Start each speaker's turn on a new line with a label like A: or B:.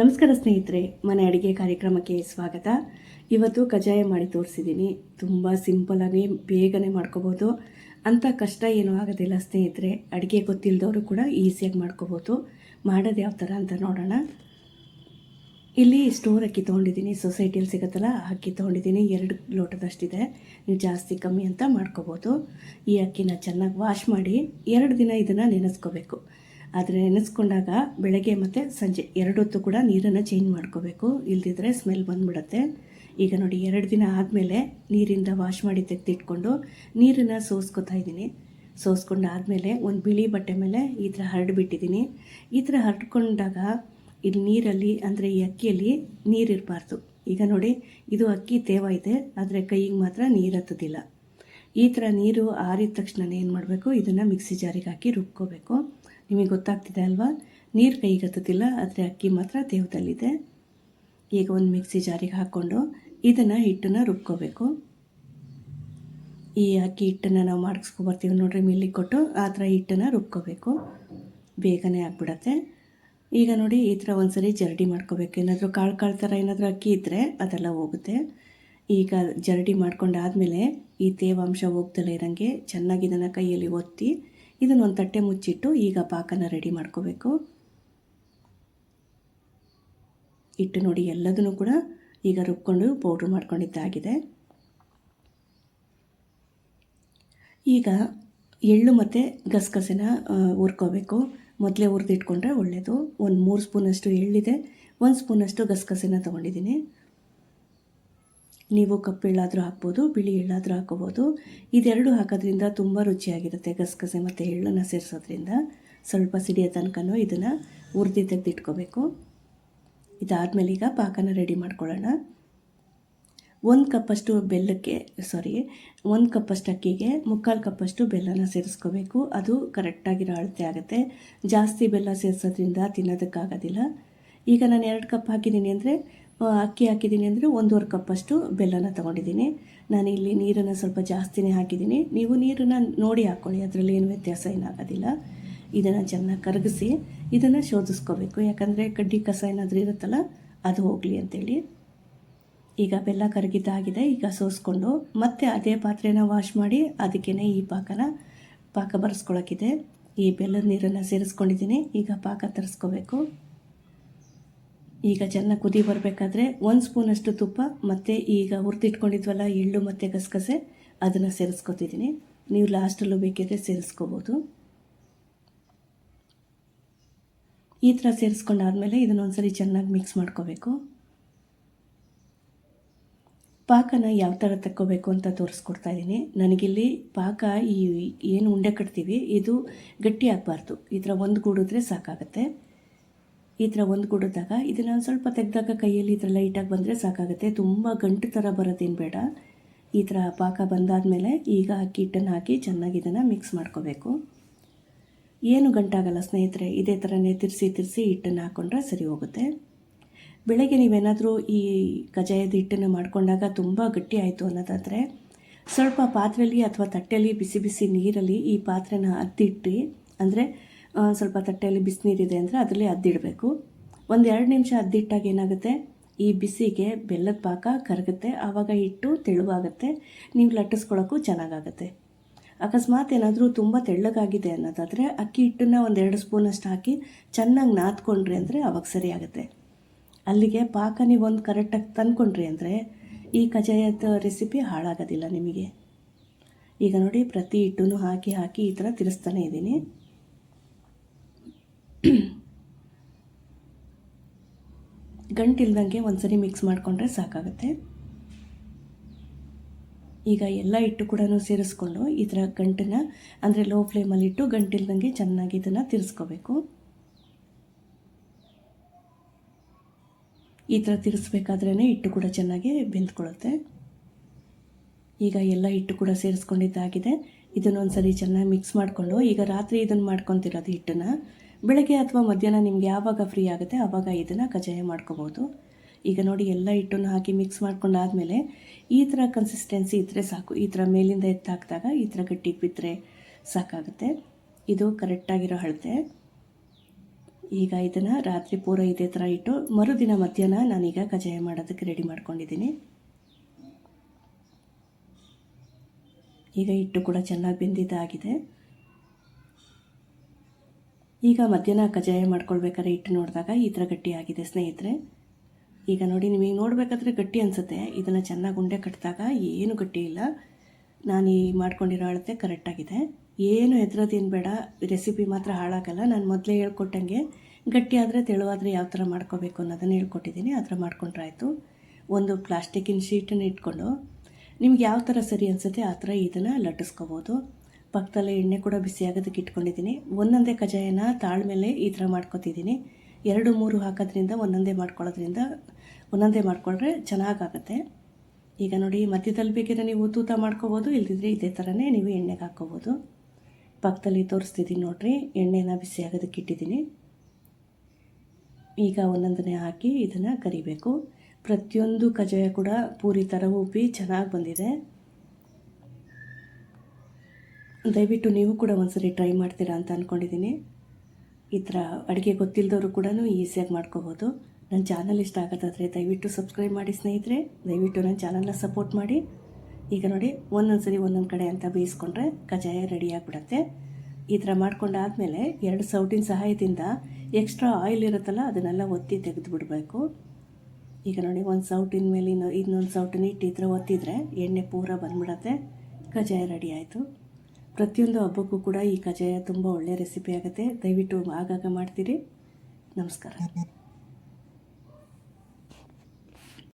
A: ನಮಸ್ಕಾರ ಸ್ನೇಹಿತರೆ, ಮನೆ ಅಡುಗೆ ಕಾರ್ಯಕ್ರಮಕ್ಕೆ ಸ್ವಾಗತ. ಇವತ್ತು ಕಜ್ಜಾಯ ಮಾಡಿ ತೋರಿಸಿದ್ದೀನಿ. ತುಂಬ ಸಿಂಪಲಾಗಿ ಬೇಗನೆ ಮಾಡ್ಕೋಬೋದು. ಅಂಥ ಕಷ್ಟ ಏನೂ ಆಗೋದಿಲ್ಲ ಸ್ನೇಹಿತರೆ. ಅಡುಗೆ ಗೊತ್ತಿಲ್ಲದವರು ಕೂಡ ಈಸಿಯಾಗಿ ಮಾಡ್ಕೋಬೋದು. ಮಾಡೋದು ಯಾವ ಥರ ಅಂತ ನೋಡೋಣ. ಇಲ್ಲಿ ಸ್ಟೋರ್ ಅಕ್ಕಿ ತೊಗೊಂಡಿದ್ದೀನಿ. ಸೊಸೈಟಿಯಲ್ಲಿ ಸಿಗುತ್ತಲ್ಲ, ಅಕ್ಕಿ ತೊಗೊಂಡಿದ್ದೀನಿ. ಎರಡು ಲೋಟದಷ್ಟಿದೆ. ನೀವು ಜಾಸ್ತಿ ಕಮ್ಮಿ ಅಂತ ಮಾಡ್ಕೋಬೋದು. ಈ ಅಕ್ಕಿನ ಚೆನ್ನಾಗಿ ವಾಶ್ ಮಾಡಿ ಎರಡು ದಿನ ಇದನ್ನು ನೆನೆಸ್ಕೋಬೇಕು. ಆದರೆ ನೆನೆಸ್ಕೊಂಡಾಗ ಬೆಳಗ್ಗೆ ಮತ್ತು ಸಂಜೆ ಎರಡೊತ್ತು ಕೂಡ ನೀರನ್ನು ಚೇಂಜ್ ಮಾಡ್ಕೋಬೇಕು. ಇಲ್ದಿದ್ರೆ ಸ್ಮೆಲ್ ಬಂದ್ಬಿಡುತ್ತೆ. ಈಗ ನೋಡಿ ಎರಡು ದಿನ ಆದಮೇಲೆ ನೀರಿಂದ ವಾಶ್ ಮಾಡಿ ತೆಗೆದಿಟ್ಕೊಂಡು ನೀರನ್ನು ಸೋಸ್ಕೊತಾ ಇದ್ದೀನಿ. ಸೋಸ್ಕೊಂಡಾದಮೇಲೆ ಒಂದು ಬಿಳಿ ಬಟ್ಟೆ ಮೇಲೆ ಈ ಥರ ಹರಡಿಬಿಟ್ಟಿದ್ದೀನಿ. ಈ ಥರ ಹರಡ್ಕೊಂಡಾಗ ಇಲ್ಲಿ ನೀರಲ್ಲಿ ಅಂದರೆ ಈ ಅಕ್ಕಿಯಲ್ಲಿ ನೀರಿರಬಾರ್ದು ಈಗ ನೋಡಿ ಇದು ಅಕ್ಕಿ ತೇವ ಇದೆ, ಆದರೆ ಕೈಗೆ ಮಾತ್ರ ನೀರು ಹತ್ತೋದಿಲ್ಲ. ಈ ಥರ ನೀರು ಆರಿದ ತಕ್ಷಣ ಏನು ಮಾಡಬೇಕು? ಇದನ್ನು ಮಿಕ್ಸಿ ಜಾರಿಗೆ ಹಾಕಿ ರುಬ್ಕೋಬೇಕು. ನಿಮಗೆ ಗೊತ್ತಾಗ್ತಿದೆ ಅಲ್ವಾ? ನೀರು ಕೈಗೆ ಹತ್ತೋದಿಲ್ಲ ಆದರೆ ಅಕ್ಕಿ ಮಾತ್ರ ದೇಹದಲ್ಲಿದೆ. ಈಗ ಒಂದು ಮಿಕ್ಸಿ ಜಾರಿಗೆ ಹಾಕ್ಕೊಂಡು ಇದನ್ನು ಹಿಟ್ಟನ್ನು ರುಬ್ಕೋಬೇಕು. ಈ ಅಕ್ಕಿ ಹಿಟ್ಟನ್ನು ನಾವು ಮಾಡಿಸ್ಕೊಬರ್ತೀವಿ ನೋಡ್ರಿ, ಮಿಲ್ಲಿಗೆ ಕೊಟ್ಟು ಆ ಥರ ಹಿಟ್ಟನ್ನು ರುಬ್ಕೋಬೇಕು. ಬೇಗನೆ ಆಗ್ಬಿಡತ್ತೆ. ಈಗ ನೋಡಿ, ಈ ಥರ ಒಂದ್ಸರಿ ಜರಡಿ ಮಾಡ್ಕೋಬೇಕು. ಏನಾದರೂ ಕಾಳು ಕಾಳು ಥರ ಏನಾದರೂ ಅಕ್ಕಿ ಇದ್ದರೆ ಅದೆಲ್ಲ ಹೋಗುತ್ತೆ. ಈಗ ಜರಡಿ ಮಾಡ್ಕೊಂಡಾದಮೇಲೆ ಈ ತೇವಾಂಶ ಹೋಗ್ದಲೇ ಇರೋಂಗೆ ಚೆನ್ನಾಗಿ ಇದನ್ನು ಕೈಯಲ್ಲಿ ಒತ್ತಿ ಇದನ್ನು ಒಂದು ತಟ್ಟೆ ಮುಚ್ಚಿಟ್ಟು ಈಗ ಪಾಕನ ರೆಡಿ ಮಾಡ್ಕೋಬೇಕು. ಇಟ್ಟು ನೋಡಿ ಎಲ್ಲದನ್ನು ಕೂಡ ಈಗ ರುಬ್ಕೊಂಡು ಪೌಡ್ರ್ ಮಾಡ್ಕೊಂಡಿದ್ದಾಗಿದೆ. ಈಗ ಎಳ್ಳು ಮತ್ತು ಗಸಗಸೆನ ಹುರ್ಕೋಬೇಕು. ಮೊದಲೇ ಹುರಿದಿಟ್ಕೊಂಡ್ರೆ ಒಳ್ಳೆಯದು ಒಂದು ಮೂರು ಸ್ಪೂನಷ್ಟು ಎಳ್ಳಿದೆ, ಒಂದು ಸ್ಪೂನಷ್ಟು ಗಸಗಸೆನ ತೊಗೊಂಡಿದ್ದೀನಿ. ನೀವು ಕಪ್ಪು ಎಳ್ಳಾದರೂ ಹಾಕ್ಬೋದು, ಬಿಳಿ ಎಳ್ಳಾದರೂ ಹಾಕೋಬೋದು. ಇದೆರಡು ಹಾಕೋದ್ರಿಂದ ತುಂಬ ರುಚಿಯಾಗಿರುತ್ತೆ ಗಸಗಸೆ ಮತ್ತು ಎಳ್ಳನ್ನು ಸೇರಿಸೋದ್ರಿಂದ. ಸ್ವಲ್ಪ ಸಿಡಿಯ ತನಕನೂ ಇದನ್ನು ಹುರಿದು ತೆಗೆದಿಟ್ಕೋಬೇಕು. ಇದಾದಮೇಲೆ ಈಗ ಪಾಕನ ರೆಡಿ ಮಾಡ್ಕೊಳ್ಳೋಣ. ಒಂದು ಕಪ್ಪಷ್ಟು ಬೆಲ್ಲಕ್ಕೆ ಸಾರಿ ಒಂದು ಕಪ್ಪಷ್ಟು ಅಕ್ಕಿಗೆ ಮುಕ್ಕಾಲು ಕಪ್ಪಷ್ಟು ಬೆಲ್ಲನ ಸೇರಿಸ್ಕೋಬೇಕು. ಅದು ಕರೆಕ್ಟಾಗಿರೋ ಅಳತೆ ಆಗುತ್ತೆ. ಜಾಸ್ತಿ ಬೆಲ್ಲ ಸೇರಿಸೋದ್ರಿಂದ ತಿನ್ನೋದಕ್ಕಾಗೋದಿಲ್ಲ. ಈಗ ನಾನು ಎರಡು ಕಪ್ ಹಾಕಿದ್ದೀನಿ ಅಂದರೆ ಅಕ್ಕಿ ಹಾಕಿದ್ದೀನಿ ಅಂದರೆ ಒಂದೂವರೆ ಕಪ್ಪಷ್ಟು ಬೆಲ್ಲನ ತೊಗೊಂಡಿದ್ದೀನಿ. ನಾನು ಇಲ್ಲಿ ನೀರನ್ನು ಸ್ವಲ್ಪ ಜಾಸ್ತಿನೇ ಹಾಕಿದ್ದೀನಿ. ನೀವು ನೀರನ್ನು ನೋಡಿ ಹಾಕ್ಕೊಳ್ಳಿ ಅದರಲ್ಲಿ ಏನು ವ್ಯತ್ಯಾಸ ಏನಾಗೋದಿಲ್ಲ. ಇದನ್ನು ಚೆನ್ನಾಗಿ ಕರಗಿಸಿ ಇದನ್ನು ಶೋಧಿಸ್ಕೋಬೇಕು. ಯಾಕಂದರೆ ಕಡ್ಡಿ ಕಸ ಏನಾದರೂ ಇರುತ್ತಲ್ಲ, ಅದು ಹೋಗಲಿ ಅಂತೇಳಿ. ಈಗ ಬೆಲ್ಲ ಕರಗಿದ್ದಾಗಿದೆ ಈಗ ಸೋಸ್ಕೊಂಡು ಮತ್ತೆ ಅದೇ ಪಾತ್ರೆನ ವಾಶ್ ಮಾಡಿ ಅದಕ್ಕೇ ಈ ಪಾಕನ, ಪಾಕ ಬರೆಸ್ಕೊಳಕ್ಕಿದೆ. ಈ ಬೆಲ್ಲದ ನೀರನ್ನು ಸೇರಿಸ್ಕೊಂಡಿದ್ದೀನಿ. ಈಗ ಪಾಕ ತರಿಸ್ಕೋಬೇಕು. ಈಗ ಚೆನ್ನಾಗಿ ಕುದಿ ಬರಬೇಕಾದ್ರೆ ಒಂದು ಸ್ಪೂನಷ್ಟು ತುಪ್ಪ ಮತ್ತು ಈಗ ಹುರಿದಿಟ್ಕೊಂಡಿದ್ವಲ್ಲ ಎಳ್ಳು ಮತ್ತು ಗಸಗಸೆ, ಅದನ್ನು ಸೇರಿಸ್ಕೊತಿದ್ದೀನಿ ನೀವು ಲಾಸ್ಟಲ್ಲೂ ಬೇಕಿದ್ರೆ ಸೇರಿಸ್ಕೋಬೋದು. ಈ ಥರ ಸೇರಿಸ್ಕೊಂಡಾದ್ಮೇಲೆ ಇದನ್ನೊಂದ್ಸರಿ ಚೆನ್ನಾಗಿ ಮಿಕ್ಸ್ ಮಾಡ್ಕೋಬೇಕು. ಪಾಕನ ಯಾವ ಥರ ತಕ್ಕೋಬೇಕು ಅಂತ ತೋರಿಸ್ಕೊಡ್ತಾ ಇದ್ದೀನಿ ನನಗಿಲ್ಲಿ ಪಾಕ ಈ ಏನು ಉಂಡೆ ಕಟ್ತೀವಿ, ಇದು ಗಟ್ಟಿ ಆಗಬಾರ್ದು. ಈ ಥರ ಒಂದು ಗೂಡಿದ್ರೆ ಸಾಕಾಗುತ್ತೆ. ಈ ಥರ ಒಂದು ಕೊಡಿದಾಗ ಇದನ್ನು ಸ್ವಲ್ಪ ತೆಗೆದಾಗ ಕೈಯಲ್ಲಿ ಈ ಥರ ಲೈಟಾಗಿ ಬಂದರೆ ಸಾಕಾಗುತ್ತೆ. ತುಂಬ ಗಂಟು ಥರ ಬರೋದೇನು ಬೇಡ. ಈ ಥರ ಪಾಕ ಬಂದಾದಮೇಲೆ ಈಗ ಅಕ್ಕಿ ಹಿಟ್ಟನ್ನು ಹಾಕಿ ಚೆನ್ನಾಗಿ ಇದನ್ನು ಮಿಕ್ಸ್ ಮಾಡ್ಕೋಬೇಕು. ಏನು ಗಂಟಾಗಲ್ಲ ಸ್ನೇಹಿತರೆ, ಇದೇ ಥರನೇ ತಿರ್ಸಿ ತಿರ್ಸಿ ಹಿಟ್ಟನ್ನು ಹಾಕ್ಕೊಂಡ್ರೆ ಸರಿ ಹೋಗುತ್ತೆ. ಬೆಳಗ್ಗೆ ನೀವೇನಾದರೂ ಈ ಕಜಾಯದ ಹಿಟ್ಟನ್ನು ಮಾಡ್ಕೊಂಡಾಗ ತುಂಬ ಗಟ್ಟಿ ಆಯಿತು ಅನ್ನೋದಾದರೆ, ಸ್ವಲ್ಪ ಪಾತ್ರೆಯಲ್ಲಿ ಅಥವಾ ತಟ್ಟೆಯಲ್ಲಿ ಬಿಸಿ ಬಿಸಿ ನೀರಲ್ಲಿ ಈ ಪಾತ್ರೆನ ಅದ್ದಿಟ್ಟು, ಅಂದರೆ ಸ್ವಲ್ಪ ತಟ್ಟೆಯಲ್ಲಿ ಬಿಸಿನೀರಿದೆ ಅಂದರೆ ಅದರಲ್ಲಿ ಅದ್ದಿಡಬೇಕು. ಒಂದು ಎರಡು ನಿಮಿಷ ಅದ್ದಿಟ್ಟಾಗ ಏನಾಗುತ್ತೆ? ಈ ಬಿಸಿಗೆ ಬೆಲ್ಲದ ಪಾಕ ಕರಗುತ್ತೆ, ಆವಾಗ ಹಿಟ್ಟು ತೆಳುವಾಗುತ್ತೆ, ನೀವು ಲಟ್ಟಿಸ್ಕೊಳ್ಳೋಕ್ಕೂ ಚೆನ್ನಾಗಾಗುತ್ತೆ. ಅಕಸ್ಮಾತ್ ಏನಾದರೂ ತುಂಬ ತೆಳ್ಳಗಾಗಿದೆ ಅನ್ನೋದಾದರೆ ಅಕ್ಕಿ ಹಿಟ್ಟನ್ನು ಒಂದೆರಡು ಸ್ಪೂನಷ್ಟು ಹಾಕಿ ಚೆನ್ನಾಗಿ ನಾದ್ಕೊಂಡ್ರಿ ಅಂದರೆ ಅವಾಗ ಸರಿಯಾಗುತ್ತೆ. ಅಲ್ಲಿಗೆ ಪಾಕ ನೀವು ಒಂದು ಕರೆಕ್ಟಾಗಿ ತಂದ್ಕೊಂಡ್ರಿ ಅಂದರೆ ಈ ಕಜಾಯದ ರೆಸಿಪಿ ಹಾಳಾಗೋದಿಲ್ಲ ನಿಮಗೆ. ಈಗ ನೋಡಿ, ಪ್ರತಿ ಹಿಟ್ಟನ್ನು ಹಾಕಿ ಹಾಕಿ ಈ ಥರ ತಿರ್ಸ್ತಾನೆ ಇದ್ದೀನಿ. ಗಂಟಿಲ್ದಂಗೆ ಒಂದ್ಸರಿ ಮಿಕ್ಸ್ ಮಾಡಿಕೊಂಡ್ರೆ ಸಾಕಾಗುತ್ತೆ. ಈಗ ಎಲ್ಲ ಹಿಟ್ಟು ಕೂಡ ಸೇರಿಸ್ಕೊಂಡು ಈ ಥರ ಗಂಟನ್ನು, ಅಂದರೆ ಲೋ ಫ್ಲೇಮಲ್ಲಿ ಇಟ್ಟು ಗಂಟಿಲ್ದಂಗೆ ಚೆನ್ನಾಗಿ ಇದನ್ನು ತಿರ್ಸ್ಕೋಬೇಕು. ಈ ಥರ ತಿರ್ಸ್ಬೇಕಾದ್ರೇ ಹಿಟ್ಟು ಕೂಡ ಚೆನ್ನಾಗಿ ಬೆಂದ್ಕೊಳ್ಳುತ್ತೆ ಈಗ ಎಲ್ಲ ಹಿಟ್ಟು ಕೂಡ ಸೇರಿಸ್ಕೊಂಡಿದ್ದಾಗಿದೆ. ಇದನ್ನೊಂದು ಸರಿ ಚೆನ್ನಾಗಿ ಮಿಕ್ಸ್ ಮಾಡಿಕೊಂಡು, ಈಗ ರಾತ್ರಿ ಇದನ್ನು ಮಾಡ್ಕೊತಿರೋದು ಹಿಟ್ಟನ್ನು ಬೆಳಗ್ಗೆ ಅಥವಾ ಮಧ್ಯಾಹ್ನ ನಿಮಗೆ ಯಾವಾಗ ಫ್ರೀ ಆಗುತ್ತೆ ಆವಾಗ ಇದನ್ನು ಕಜಾಯ ಮಾಡ್ಕೋಬೋದು. ಈಗ ನೋಡಿ, ಎಲ್ಲ ಹಿಟ್ಟನ್ನು ಹಾಕಿ ಮಿಕ್ಸ್ ಮಾಡ್ಕೊಂಡಾದಮೇಲೆ ಈ ಥರ ಕನ್ಸಿಸ್ಟೆನ್ಸಿ ಇದ್ದರೆ ಸಾಕು. ಈ ಥರ ಮೇಲಿಂದ ಎತ್ತಾಕಿದಾಗ ಈ ಥರ ಗಟ್ಟಿಗೆ ಬಿದ್ದರೆ ಸಾಕಾಗುತ್ತೆ. ಇದು ಕರೆಕ್ಟಾಗಿರೋ ಅಳತೆ. ಈಗ ಇದನ್ನು ರಾತ್ರಿ ಪೂರ ಇದೇ ಥರ ಇಟ್ಟು ಮರುದಿನ ಮಧ್ಯಾಹ್ನ ನಾನೀಗ ಕಜ್ಜಾಯ ಮಾಡೋದಕ್ಕೆ ರೆಡಿ ಮಾಡ್ಕೊಂಡಿದ್ದೀನಿ. ಈಗ ಹಿಟ್ಟು ಕೂಡ ಚೆನ್ನಾಗಿ ಬೆಂದಿದ್ದಾಗಿದೆ ಈಗ ಮಧ್ಯಾಹ್ನ ಕಜ್ಜಾಯ ಮಾಡ್ಕೊಳ್ಬೇಕಾದ್ರೆ ಹಿಟ್ಟು ನೋಡಿದಾಗ ಈ ಥರ ಗಟ್ಟಿಯಾಗಿದೆ ಸ್ನೇಹಿತರೆ. ಈಗ ನೋಡಿ ನಿಮಗೆ ನೋಡಬೇಕಾದ್ರೆ ಗಟ್ಟಿ ಅನಿಸುತ್ತೆ. ಇದನ್ನು ಚೆನ್ನಾಗಿ ಉಂಡೆ ಕಟ್ಟಿದಾಗ ಏನು ಗಟ್ಟಿ ಇಲ್ಲ. ನಾನು ಈ ಮಾಡ್ಕೊಂಡಿರೋ ಅಳತೆ ಕರೆಕ್ಟಾಗಿದೆ ಏನು ಹೆದ್ರೋದೇನು ಬೇಡ. ರೆಸಿಪಿ ಮಾತ್ರ ಹಾಳಾಗಲ್ಲ. ನಾನು ಮೊದಲೇ ಹೇಳ್ಕೊಟ್ಟಂಗೆ ಗಟ್ಟಿ ಆದರೆ ತೆಳುವಾದರೆ ಯಾವ ಥರ ಮಾಡ್ಕೋಬೇಕು ಅನ್ನೋದನ್ನು ಹೇಳ್ಕೊಟ್ಟಿದ್ದೀನಿ. ಆ ಥರ ಮಾಡ್ಕೊಂಡ್ರಾಯಿತು. ಒಂದು ಪ್ಲಾಸ್ಟಿಕ್ಕಿನ ಶೀಟನ್ನು ಇಟ್ಕೊಂಡು ನಿಮ್ಗೆ ಯಾವ ಥರ ಸರಿ ಅನಿಸುತ್ತೆ ಆ ಥರ ಇದನ್ನು ಲಟ್ಟಿಸ್ಕೋಬೋದು. ಪಕ್ಕದಲ್ಲೇ ಎಣ್ಣೆ ಕೂಡ ಬಿಸಿ ಆಗೋದಕ್ಕೆ ಇಟ್ಕೊಂಡಿದ್ದೀನಿ. ಒಂದೊಂದೇ ಕಜಾಯನ ತಾಳ್ಮೇಲೆ ಈ ಥರ ಮಾಡ್ಕೊತಿದ್ದೀನಿ. ಎರಡು, ಮೂರು ಹಾಕೋದ್ರಿಂದ ಒಂದೊಂದೇ ಮಾಡ್ಕೊಳ್ಳೋದ್ರಿಂದ ಒಂದೊಂದೇ ಮಾಡಿಕೊಂಡ್ರೆ ಚೆನ್ನಾಗಾಗತ್ತೆ. ಈಗ ನೋಡಿ, ಮಧ್ಯದಲ್ಲಿ ಬೇಕಿದ್ರೆ ನೀವು ತೂತ ಮಾಡ್ಕೋಬೋದು, ಇಲ್ದಿದ್ರೆ ಇದೇ ಥರನೇ ನೀವು ಎಣ್ಣೆಗೆ ಹಾಕ್ಕೋಬೋದು. ಪಕ್ಕದಲ್ಲಿ ತೋರಿಸ್ತಿದ್ದೀನಿ ನೋಡಿರಿ, ಎಣ್ಣೆನ ಬಿಸಿ ಆಗೋದಕ್ಕೆ ಇಟ್ಟಿದ್ದೀನಿ. ಈಗ ಒಂದೊಂದನೇ ಹಾಕಿ ಇದನ್ನು ಕರಿಬೇಕು. ಪ್ರತಿಯೊಂದು ಕಜಾಯ ಕೂಡ ಪೂರಿ ಥರ ಉಬ್ಬಿ ಚೆನ್ನಾಗಿ ಬಂದಿದೆ. ದಯವಿಟ್ಟು ನೀವು ಕೂಡ ಒಂದ್ಸರಿ ಟ್ರೈ ಮಾಡ್ತೀರಾ ಅಂತ ಅಂದ್ಕೊಂಡಿದ್ದೀನಿ ಈ ಥರ ಅಡುಗೆ ಗೊತ್ತಿಲ್ಲದವರು ಕೂಡ ಈಸಿಯಾಗಿ ಮಾಡ್ಕೋಬೋದು. ನನ್ನ ಚಾನಲ್ ಇಷ್ಟ ಆಗೋದಾದರೆ ದಯವಿಟ್ಟು ಸಬ್ಸ್ಕ್ರೈಬ್ ಮಾಡಿ ಸ್ನೇಹಿತರೆ. ದಯವಿಟ್ಟು ನನ್ನ ಚಾನಲ್ನ ಸಪೋರ್ಟ್ ಮಾಡಿ. ಈಗ ನೋಡಿ ಒಂದೊಂದು ಸರಿ ಒಂದೊಂದು ಕಡೆ ಅಂತ ಬೇಯಿಸ್ಕೊಂಡ್ರೆ ಕಜಾಯ ರೆಡಿಯಾಗಿಬಿಡತ್ತೆ ಈ ಥರ ಮಾಡ್ಕೊಂಡಾದಮೇಲೆ ಎರಡು ಸೌಟಿನ ಸಹಾಯದಿಂದ ಎಕ್ಸ್ಟ್ರಾ ಆಯಿಲ್ ಇರುತ್ತಲ್ಲ, ಅದನ್ನೆಲ್ಲ ಒತ್ತಿ ತೆಗೆದು ಬಿಡಬೇಕು ಈಗ ನೋಡಿ, ಒಂದು ಸೌಟಿನ ಮೇಲೆ ಇನ್ನು ಇನ್ನೊಂದು ಸೌಟನ್ನ ಇಟ್ಟು ಈ ಥರ ಒತ್ತಿದ್ರೆ ಎಣ್ಣೆ ಪೂರ ಬಂದ್ಬಿಡತ್ತೆ. ಕಜಾಯ ರೆಡಿ ಆಯಿತು. ಪ್ರತಿಯೊಂದು ಹಬ್ಬಕ್ಕೂ ಕೂಡ ಈ ಕಜ್ಜಾಯ ತುಂಬ ಒಳ್ಳೆಯ ರೆಸಿಪಿ ಆಗುತ್ತೆ. ದಯವಿಟ್ಟು ಆಗಾಗ ಮಾಡ್ತೀರಿ. ನಮಸ್ಕಾರ.